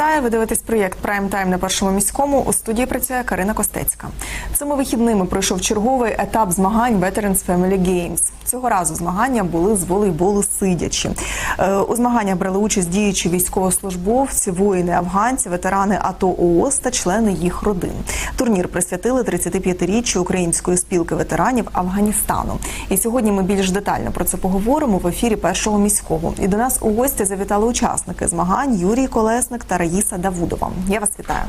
Вітаю. Ви дивитесь проєкт Прайм Тайм на першому міському. У студії працює Карина Костецька. Цими вихідними пройшов черговий етап змагань Veterans Family Games. Цього разу змагання були з волейболу сидячи. Е, У змаганнях брали участь діючі військовослужбовці, воїни, афганці, ветерани АТО ООС та члени їх родин. Турнір присвятили 35-річчю української спілки ветеранів Афганістану. І сьогодні ми більш детально про це поговоримо в ефірі першого міського. І до нас у гості завітали учасники змагань Юрій Колесник та Раїса Давудова. Я вас вітаю.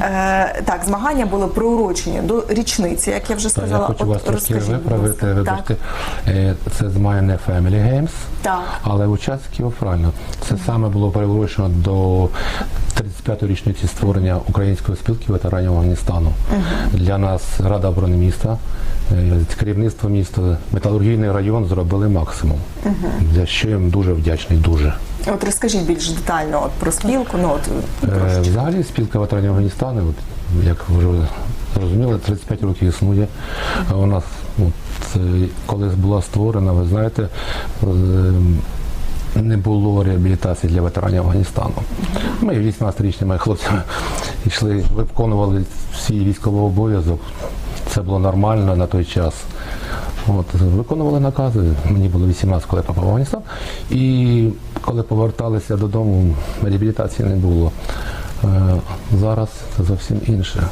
Е, так, змагання були приурочені до річниці, як я вже Так, я сказала. хочу От вас трошки виправити. Вибачте, Е, це змагання не Family Games, Так. але учасників правильно. Це саме було приурочено до 35-ї річниці створення української спілки ветеранів Афганістану. Для нас Рада оборони міста, е, керівництво міста, металургійний район зробили максимум. За що їм дуже вдячний. Дуже. От розкажіть більш детально от, про спілку. Ну, от, Е. Взагалі спілка ветеранів Афганістану, от, як ви вже зрозуміли, 35 років існує. А У нас от, е, коли була створена, ви знаєте, е, не було реабілітації для ветеранів Афганістану. Ми 18-річними хлопцями йшли, виконували свій військовий обов'язок. Це було нормально на той час. От, виконували накази. Мені було 18, коли я попав в Афганістан. І коли поверталися додому, реабілітації не було. Е, Зараз це зовсім інше.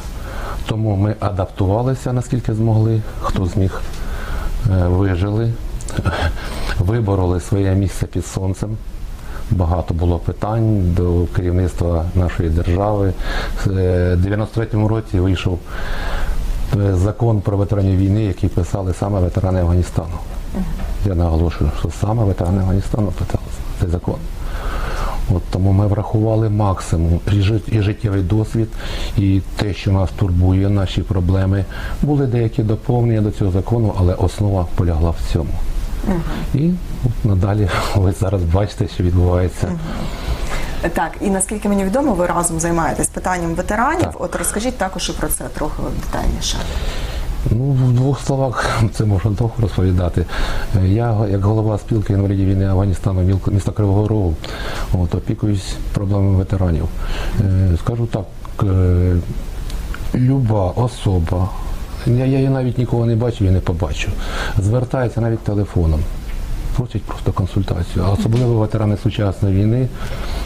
Тому ми адаптувалися наскільки змогли, хто зміг, Е, вижили, вибороли своє місце під сонцем. Багато було питань до керівництва нашої держави. Е, В 93-му році вийшов е, закон про ветеранів війни, який писали саме ветерани Афганістану. Я наголошую, що саме ветерани Афганістану писали цей закон. От тому ми врахували максимум і життєвий досвід, і те, що нас турбує, наші проблеми. Були деякі доповнення до цього закону, але основа полягла в цьому. І надалі ви зараз бачите, що відбувається. Так, і наскільки мені відомо, ви разом займаєтесь питанням ветеранів. Так. От розкажіть також і про це трохи детальніше. Ну, в двох словах це можна довго розповідати. Я, як голова спілки інвалідів війни Афганістану міста Кривого Рогу, от, опікуюсь проблемами ветеранів. Е, Скажу так, е, люба особа, я, її навіть нікого не бачив і не побачу, звертається навіть телефоном. Просять просто консультацію. А особливо ветерани сучасної війни,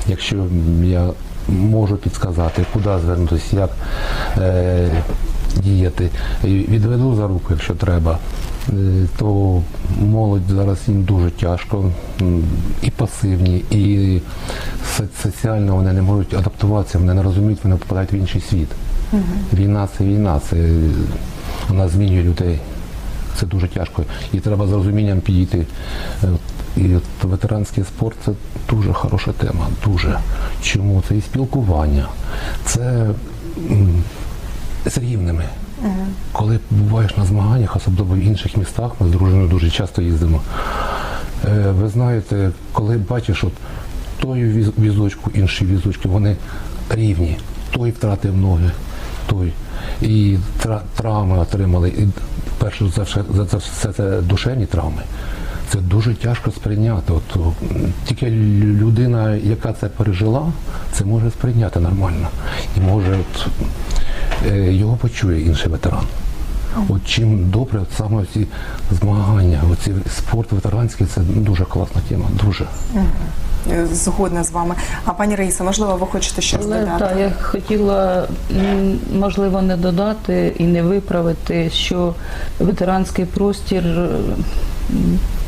якщо я можу підказати, куди звернутися, як е, діяти, відведу за руку, якщо треба, Е, то молодь зараз їм дуже тяжко, і пасивні, і соціально вони не можуть адаптуватися, вони не розуміють, вони попадають в інший світ. Війна це війна, це вона змінює людей. Це дуже тяжко. І треба з розумінням підійти. Е, І ветеранський спорт це дуже хороша тема. Дуже. Чому? Це і спілкування, це з рівними. Коли буваєш на змаганнях, особливо в інших містах, ми з дружиною дуже часто їздимо. Е, Ви знаєте, коли бачиш, от той візочку, інший візочку, вони рівні. Той втратив ноги, той. І травми отримали. І перше за все, за це це душевні травми. Це дуже тяжко сприйняти. От, тільки людина, яка це пережила, це може сприйняти нормально. І може от, е, його почує інший ветеран. От чим добре, от саме ці змагання, оці спорт ветеранський це дуже класна тема. Дуже. Е, Згодна з вами. А пані Раїса, можливо, ви хочете щось Але додати? так, я хотіла можливо не додати і не виправити, що ветеранський простір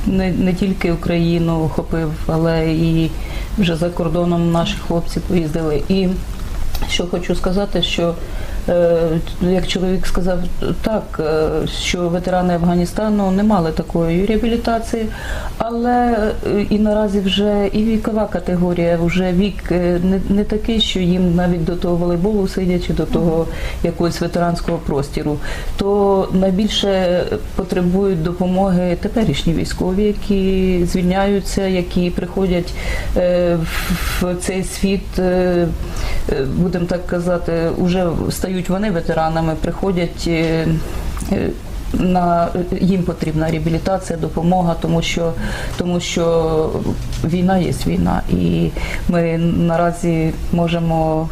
не, не тільки Україну охопив, але і вже за кордоном наші хлопці поїздили. І що хочу сказати, що е, як чоловік сказав, так, е, що ветерани Афганістану не мали такої реабілітації, але е, і наразі вже і вікова категорія, вже вік е, не, не такий, що їм навіть до того волейболу сидячи, до того якогось ветеранського простіру, то найбільше потребують допомоги теперішні військові, які звільняються, які приходять е, в- цей світ. е, е, Будемо так казати, вже стають вони ветеранами, приходять е, е, на їм потрібна реабілітація, допомога, тому що тому що війна є війна, і ми наразі можемо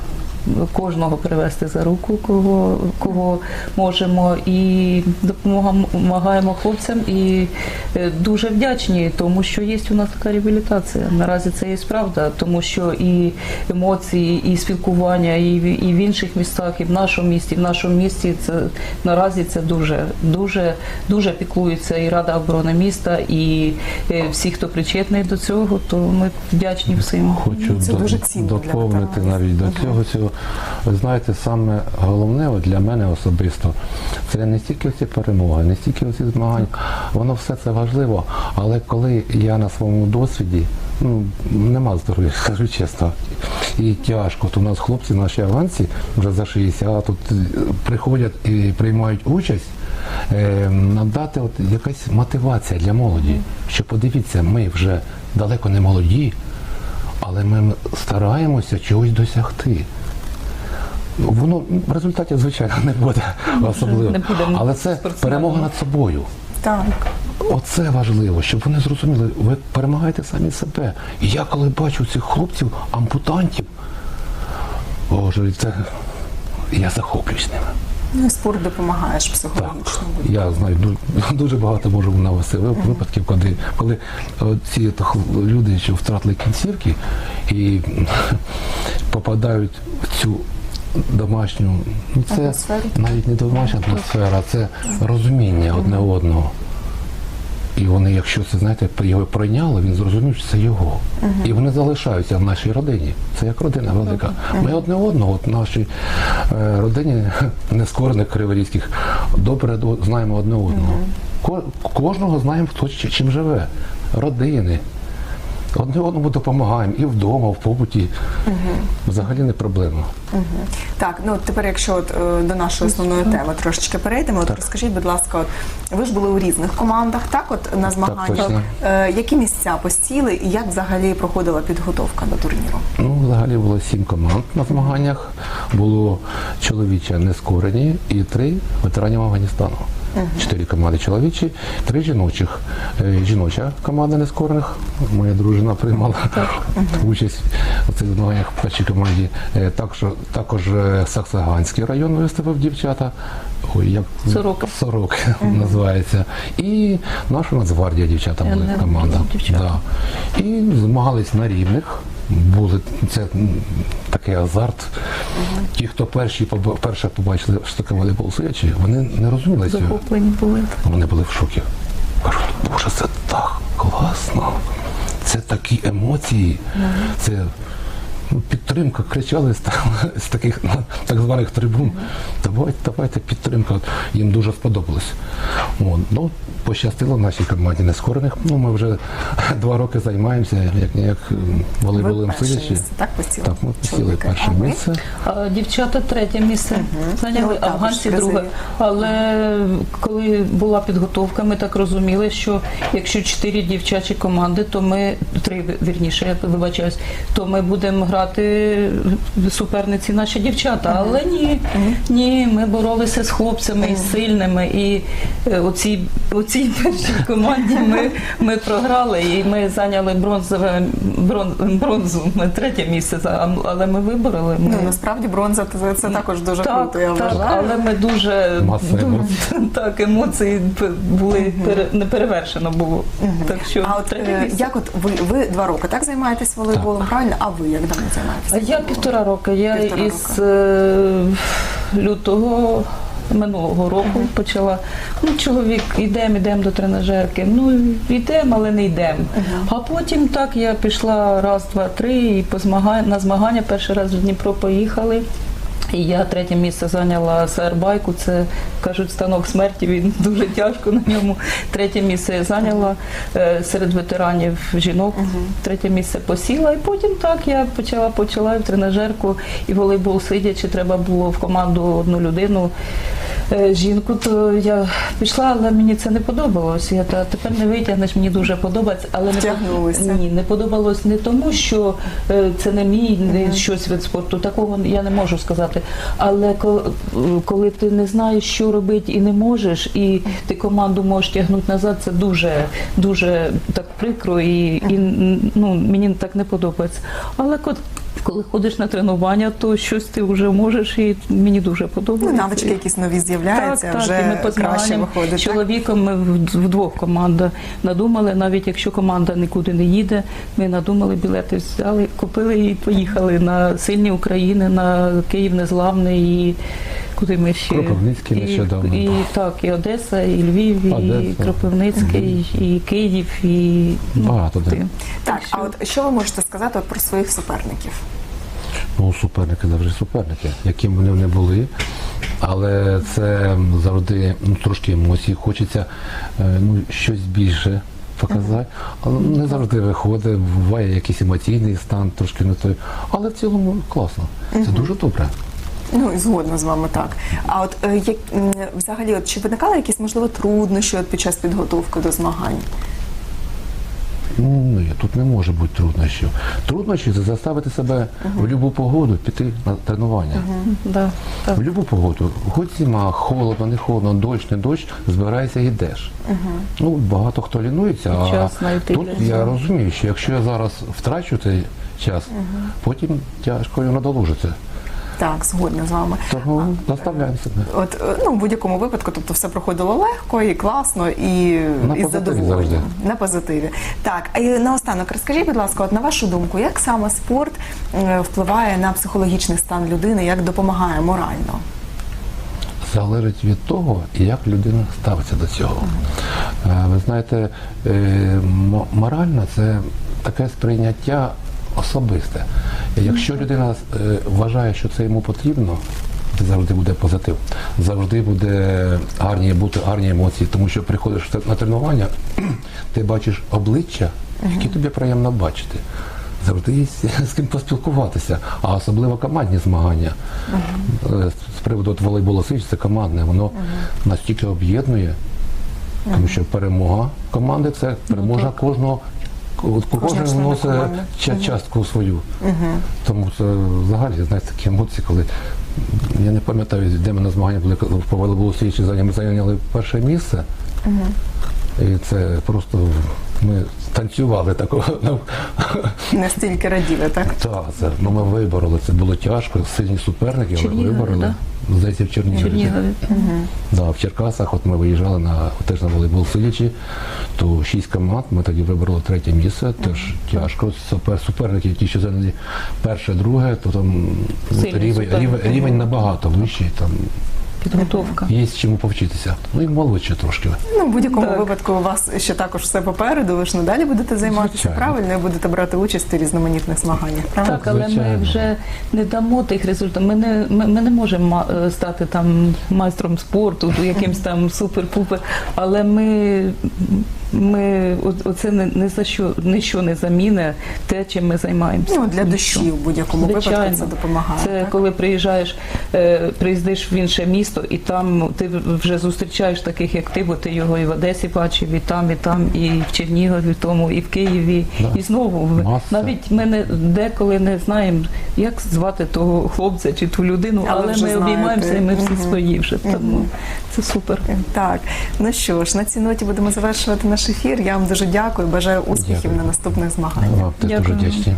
кожного привести за руку, кого, кого можемо, і допомагаємо хлопцям. І е, дуже вдячні, тому що є у нас така реабілітація. Наразі це є правда, тому що і емоції, і спілкування, і, в- і в інших містах, і в нашому місті, і в нашому місті це наразі це дуже, дуже, дуже піклується і Рада оборони міста, і е, всі, хто причетний до цього, то ми вдячні всім. Хочу Це до- дуже цінно доповнити навіть до цього цього. Ви знаєте, саме головне для мене особисто це не стільки ці перемоги, не стільки ці змагання. Воно все це важливо. Але коли я на своєму досвіді, ну нема здоров'я, скажу чесно, і тяжко. От у нас хлопці, наші аванці вже за 60, а тут е, приходять і приймають участь. Е, надати от якась мотивація для молоді, що подивіться, ми вже далеко не молоді, але ми стараємося чогось досягти. Воно в результаті, звичайно, не буде особливо. не буде Але це перемога над собою. Так. Оце важливо, щоб вони зрозуміли, ви перемагаєте самі себе. І я коли бачу цих хлопців, ампутантів, боже, це я захоплююсь ними. Ну, і спорт допомагає ж Так, я знаю ду- дуже багато можу навести випадків, коли, коли е, ці люди, що втратили кінцівки і попадають в цю домашню, ну це Атмосферу. навіть не домашня атмосфера, це розуміння одне одного. І вони, якщо це знаєте, його пройняло, він зрозумів, що це його. І вони залишаються в нашій родині. Це як родина велика. Ми одне одного, от нашій е, родині нескорених криворізьких, добре до- знаємо одне одного. Ко- Кожного знаємо, хто чи- чим живе. Родини. Одне одному допомагаємо і вдома, в побуті. Взагалі не проблема. Так, ну тепер, якщо от, е, до нашої основної теми трошечки перейдемо, от розкажіть, будь ласка, от, ви ж були у різних командах, так, от на змаганнях. точно. Е, які місця посіли і як взагалі проходила підготовка до турніру? Ну, взагалі було сім команд на змаганнях. Було чоловіче нескорені і три ветеранів Афганістану. Чотири команди чоловічі, три жіночих. Е, Жіноча команда нескорених. Моя дружина приймала участь у цих змаганнях в першій команді. Е, Також, також е, Саксаганський район виставив дівчата. Ой, як Сороки. Сорок називається. І наша Нацгвардія дівчата були команда. Да. І змагались на рівних. Були це такий азарт. Ті, хто перші перше побачили, що таке волейбол судячі, вони не розуміли цього. Захоплені були. Вони були в шокі. Кажуть, боже, це так класно. Це такі емоції. Це підтримка. Кричали з, з таких ну, так званих трибун. Давайте, давайте підтримка. Їм дуже сподобалось. От, ну, пощастило нашій команді нескорених. Ну, ми вже два роки займаємося, як як волейболом перше судячи. місце, так, посіли? Так, ми посіли перше А місце. А дівчата третє місце зайняли, Ну, афганці друге. Але коли була підготовка, ми так розуміли, що якщо чотири дівчачі команди, то ми три вірніше, я вибачаюсь, то ми будемо грати суперниці наші дівчата. Але ні, ні, ми боролися з хлопцями і з сильними. І е, оцій, оцій першій команді ми, ми програли і ми зайняли бронзове брон, бронзу. Ми третє місце, за- але ми вибороли. Ми... Ну насправді бронза це, це також дуже Так, круто. Я так, вважаю. але ми дуже так, емоції були пере, неперевершено було. Так що А от е, як от ви ви два роки так займаєтесь волейболом, правильно? А ви як давно займаєтесь? А я півтора року. Я Півтора із року. лютого минулого року почала. Ну, чоловік, йдемо, йдемо до тренажерки. Ну, йдемо, але не йдемо. А потім так я пішла раз, два, три і по змагань, на змагання перший раз в Дніпро поїхали. І я третє місце зайняла СР-байку, це кажуть станок смерті, він дуже тяжко на ньому. Третє місце я зайняла е, серед ветеранів жінок. Третє місце посіла. І потім так я почала почала в тренажерку, і волейбол сидячи, треба було в команду одну людину. Е, жінку, то я пішла, але мені це не подобалось. Я та тепер не витягнеш, мені дуже подобається, але не ні, не подобалось не тому, що е, це не мій не щось від спорту. Такого я не можу сказати. Але коли ти не знаєш, що робити і не можеш, і ти команду можеш тягнути назад, це дуже дуже так прикро і, і ну мені так не подобається. Але коли ходиш на тренування, то щось ти вже можеш, і мені дуже Ну, подобається. навички якісь нові з'являються, Так, так, вже і ми познаємо. краще виходить. з чоловіком ми в- вдвох команда надумали, навіть якщо команда нікуди не їде, ми надумали білети взяли, купили і поїхали на сильні України, на Київ Незламний і куди ми ще Кропивницький і, нещодавно. і так, і Одеса, і Львів, і Одеса. Кропивницький, і Київ, і ну, Багато де. Так, а от що ви можете сказати от про своїх суперників? Ну, суперники завжди суперники, яким вони не були. Але це завжди ну, трошки емоцій. Хочеться е, ну, щось більше показати. Але не завжди виходить, буває якийсь емоційний стан, трошки не той. Але в цілому класно. Це дуже добре. Ну і згодна з вами так. А от е, як взагалі, от чи виникали якісь можливо труднощі от під час підготовки до змагань? Ну, ні, тут не може бути труднощів. Труднощі це заставити себе в будь-яку погоду піти на тренування. Да, так. В будь-яку погоду, хоч зима, холодно, не холодно, дощ, не дощ, збираєшся і йдеш. Ну, багато хто лінується, а Час тут я розумію, що якщо я зараз втрачу цей час, потім тяжко його надолужиться. Так, згодна з вами. Тому заставляємо себе. От е, ну в будь-якому випадку, тобто все проходило легко і класно, і, На і задоволенням. завжди. На позитиві. Так, а наостанок розкажіть, будь ласка, от на вашу думку, як саме спорт е, впливає на психологічний стан людини, як допомагає морально? Залежить від того, як людина ставиться до цього. Е, Ви знаєте, морально це таке сприйняття особисте. Якщо людина е, вважає, що це йому потрібно, завжди буде позитив, завжди буде гарні бути гарні емоції, тому що приходиш на тренування, ти бачиш обличчя, які тобі приємно бачити. Завжди є з- ким поспілкуватися, а особливо командні змагання. Е, З приводу от волейболу сич, це командне, воно настільки об'єднує, тому що перемога команди це перемога кожного. Кожен Кожного члена вносить команди. ча- частку свою. Тому це взагалі знаєте, такі емоції, коли я не пам'ятаю, де ми на змагання були коли по волейболу січі зайняли, зайняли перше місце. І це просто ми танцювали такого. Ну, Настільки раділи, так? Так, це ну, ми вибороли. Це було тяжко, сильні суперники, але вибороли. Здається, в Чернігові. Чернігові. Да, в Черкасах, от ми виїжджали на теж на волейбол Силічі, то шість команд, ми тоді вибрали третє місце, теж тяжко. Супер, суперники, ті, що зайняли перше, друге, то там ну, рівень, рівень, рівень набагато вищий, там Підготовка. є з чому повчитися. Ну і молодше трошки. Ну, в будь-якому Так. випадку у вас ще також все попереду. Ви ж надалі будете займатися Звичайно. правильно і будете брати участь у різноманітних змаганнях. Правильно? Так, але ми вже не дамо тих результатів. Ми не, ми, ми не можемо е, стати там майстром спорту, якимсь там супер-пупер. Але ми, ми оце не, не за що ніщо не заміне те, чим ми займаємося. Ну, для душі в будь-якому випадку це допомагає. Це так? коли приїжджаєш, е, приїздиш в інше місто, і там ти вже зустрічаєш таких, як ти, бо ти його і в Одесі бачив, і там, і там, і в Чернігові, тому, і в Києві, Да. і знову Маса. навіть ми не деколи не знаємо, як звати того хлопця чи ту людину, Але але, ми знаєте. обіймаємося, і ми всі Мгм. свої вже. Тому це супер. Так, ну що ж, на цій ноті будемо завершувати наш ефір. Я вам дуже дякую. Бажаю успіхів Дякую. на наступних змаганнях. Вам теж дуже Дякую. вдячні.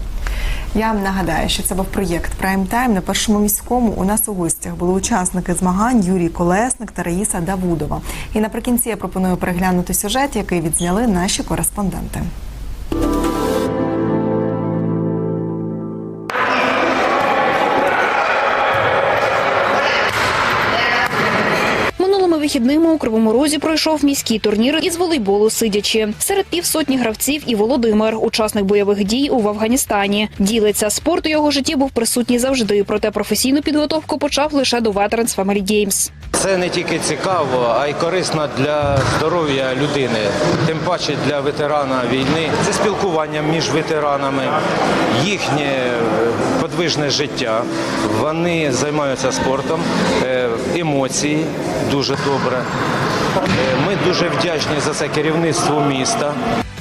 Я вам нагадаю, що це був проєкт Прайм Тайм на першому міському. У нас у гостях були учасники змагань Юрій Колесник та Раїса Давудова. І наприкінці я пропоную переглянути сюжет, який відзняли наші кореспонденти. Вихідними у Кривому Розі пройшов міський турнір із волейболу сидячи. Серед півсотні гравців і Володимир, учасник бойових дій у Афганістані. Ділиться спорт у його житті був присутній завжди, проте професійну підготовку почав лише до Veterans Family Games. Це не тільки цікаво, а й корисно для здоров'я людини, тим паче для ветерана війни. Це спілкування між ветеранами, їхнє е. Подвижне життя. Вони займаються спортом, е, емоції дуже добре. Е, Ми дуже вдячні за це керівництву міста.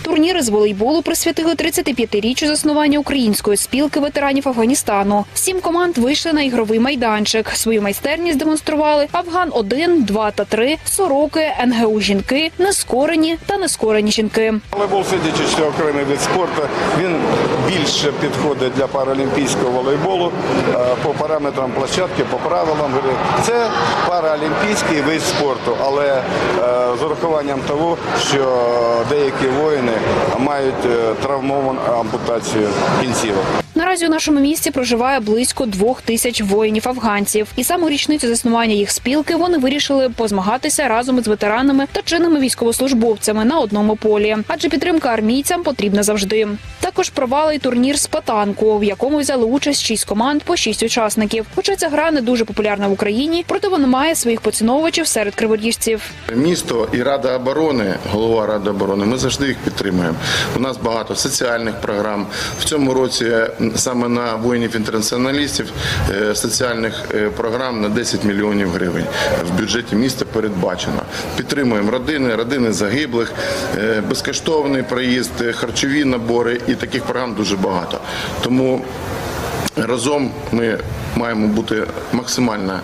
Турніри з волейболу присвятили 35-річчю заснування української спілки ветеранів Афганістану. Сім команд вийшли на ігровий майданчик. Свою майстерність демонстрували Афган 1, 2 та 3, Сороки, НГУ жінки, нескорені та нескорені жінки. Волейбол, сидячи, що окремий вид спорту, він більше підходить для паралімпійського волейболу е, по параметрам площадки, по правилам. Це паралімпійський вид спорту, але е, з урахуванням того, що деякі воїни мають е, травмовану ампутацію кінцівок. Наразі у нашому місті проживає близько двох тисяч воїнів-афганців. І саме у річницю заснування їх спілки вони вирішили позмагатися разом із ветеранами та чинними військовослужбовцями на одному полі. Адже підтримка армійцям потрібна завжди. Також провали й турнір з патанку, в якому взяли участь шість команд по шість учасників. Хоча ця гра не дуже популярна в Україні, проте вона має своїх поціновувачів серед криворіжців. Місто і Рада оборони, голова Ради оборони, ми завжди їх підтримуємо. У нас багато соціальних програм. В цьому році саме на воїнів-інтернаціоналістів е, соціальних е, програм на 10 мільйонів гривень в бюджеті міста передбачено. Підтримуємо родини, родини загиблих, е, безкоштовний проїзд, харчові набори і таких програм дуже багато. Тому разом ми маємо бути максимально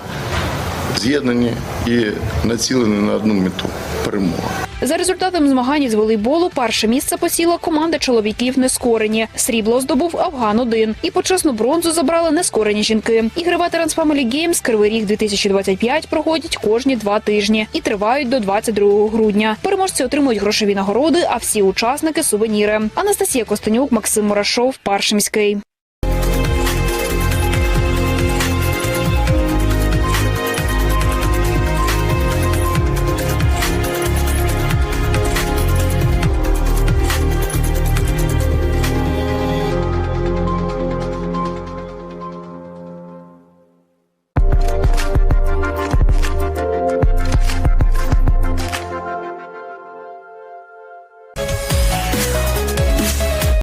з'єднані і націлені на одну мету перемогу. За результатами змагань з волейболу перше місце посіла команда чоловіків нескорені. Срібло здобув Афган 1 і почесну бронзу забрали нескорені жінки. Veterans Family Games Кривий Ріг 2025 проходять кожні два тижні і тривають до 22 грудня. Переможці отримують грошові нагороди, а всі учасники сувеніри. Анастасія Костенюк, Максим Мурашов, Першимський.